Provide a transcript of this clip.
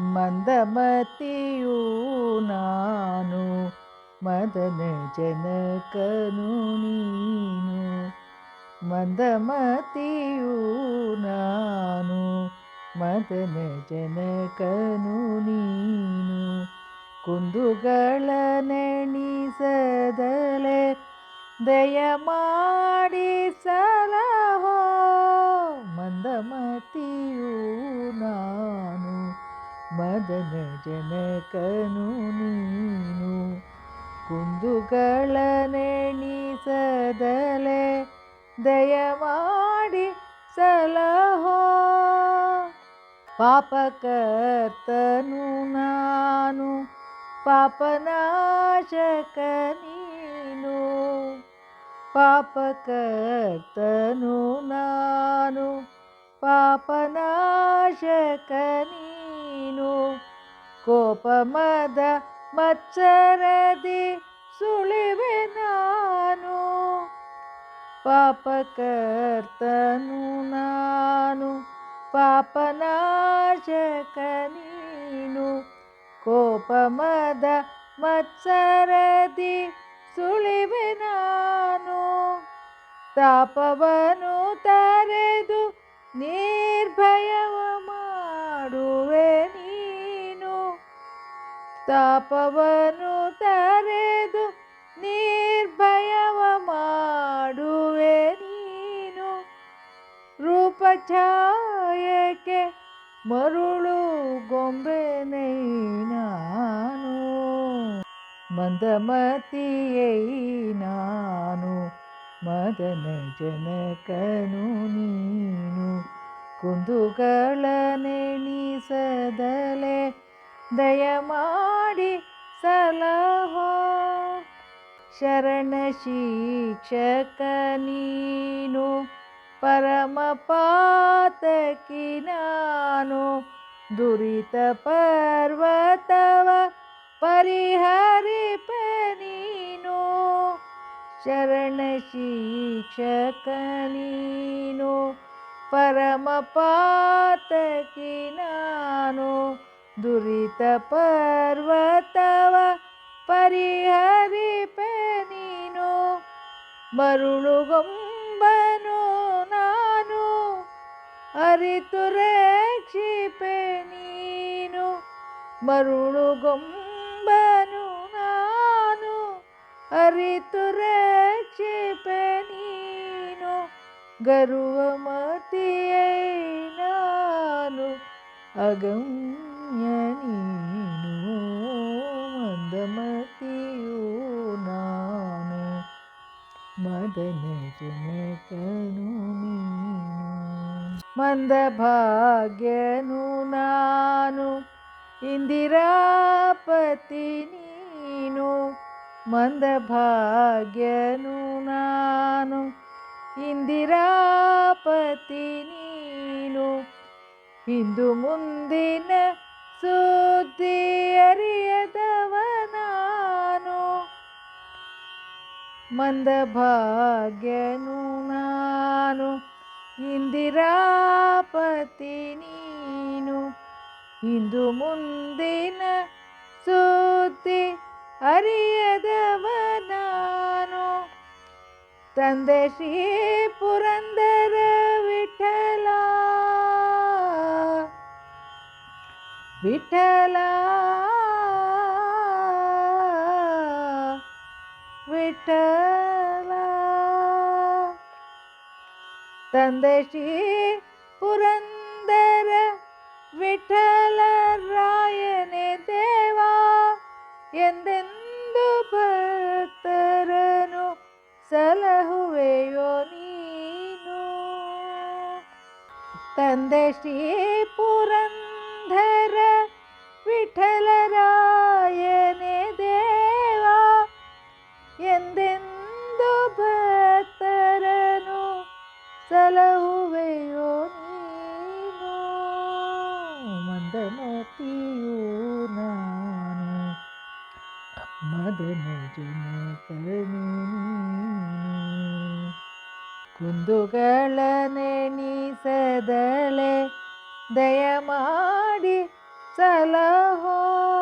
ಮಂದಮತಿಯೂ ನಾನು, ಮದನ ಜನಕನು ನೀನು. ಮಂದಮತಿಯೂ ನಾನು, ಮದನ ಜನಕನು ನೀನು. ಕುಂದುಗಳ ನೆಣಿಸದಲೆ ದಯ ಮಾಡಿ ಸಲಹೋ, ಮಂದಮತಿಯೂ ನಾನು ಮದನ ಜನಕನು ನೀನು, ಕುಂದುಗಳ ನೆಣಿಸದಲೆ ದಯ ಮಾಡಿ ಸಲಹೋ. ಪಾಪಕರ್ತನು ನಾನು, ಪಾಪನಾಶಕ ನೀನು, ಪಾಪಕರ್ತನು ನಾನು, ಪಾಪನಾಶಕ ನೀನು. ಕೋಪಮದ ಮಚ್ಚರದಿ ಸುಳಿವೆ ನಾನು. ಪಾಪಕರ್ತನು ನಾನು, ಪಾಪನಾಶಕ ನೀನು. ಕೋಪಮದ ಮತ್ಸರದಿ ಸುಳಿವೆ ನಾನು. ತರೆದು ನಿರ್ಭಯವ ಮಾಡುವೆ. ನೀನು ತಾಪವನು ತರೆದು ನಿರ್ಭಯವ ಮಾಡುವೆ ನೀನು. ರೂಪಛಾಯಕ್ಕೆ ಮರುಳು ಗೊಂಬೆನೈ ನಾನು ಮಂದಮತಿಯೈ ನಾನು, ಮದನ ಜನಕನು ನೀನು. ಕುಂದುಗಳ ನೆಣಿಸದಲೆ ದಯ सलहो। शरणशिक्षकनि परमपातकिनानु दुरितपर्वतव दुरितपर्व तव परमपातकिनानु ನಾನು ದುರಿತ ಪರ್ವತವ ಪರಿಹರಿಪ ನೀನು ಶರಣ ಶಿಕ್ಷಕ ನೀನು ಪರಮ ಪಾತಕಿ ನಾನು ದುರಿತ ಪರ್ವತವ ಪರಿಹರಿಪ ನೀನು ಮರುಳುಗೊಂಬನು ನಾನು ಅರಿತು ರಕ್ಷಿಪೆ ನೀನು ಮರುಳುಗೊಂಬನು ನಾನು ಅರಿತು ರಕ್ಷಿಪೆ ನೀನು ಗರುವ ಮತಿಯೈ ನಾನು ಅಗಮ್ಯ ನೀನು ಮಂದಮತಿಯೂ ನಾನು. ಮದನ ಜನಕನು ನೀನು. ಮಂದಭಾಗ್ಯನು ನಾನು. ಇಂದಿರಾಪತಿ ನೀನು. ಮಂದಭಾಗ್ಯನು ನಾನು. ಇಂದಿರಾಪತಿ ನೀನು. ಇಂದು ಮುಂದಿನ ಸುದ್ದಿ ಅರಿಯದವ ನಾನು ಮಂದಭಾಗ್ಯನು ನಾನು, ಇಂದಿರಾಪತಿ ನೀನು. ಇಂದು ಮುಂದಿನ ಸುದ್ದಿ ಅರಿಯದವ ನಾನು ತಂದೆ ಶ್ರೀ ಪುರಂದರ ವಿಠಲ ವಿಠಲ ವಿಠಲ ತಂದೆ ಶ್ರೀ ಪುರಂದರ ವಿಠಲ ರಾಯನೇ ದೇವ ಎಂದೆಂದು ಭಕ್ತರನು ಸಲಹುವೆಯೋ ನೀನು ತಂದೆ ಶ್ರೀ ಪುರಂದರ ವಿಠಲರಾಯನೇ ದೇವ ಎಂದೆಂದು ಭಕ್ತರನು ಸಲಹುವೆಯೋ ನೀನು ಮಂದಮತಿಯೂ ನಾನು ಮದನ ಜನಕನು ಕುಂದುಗಳ ನೆಣಿಸದಲೆ ದಯ ಮಾಡಿ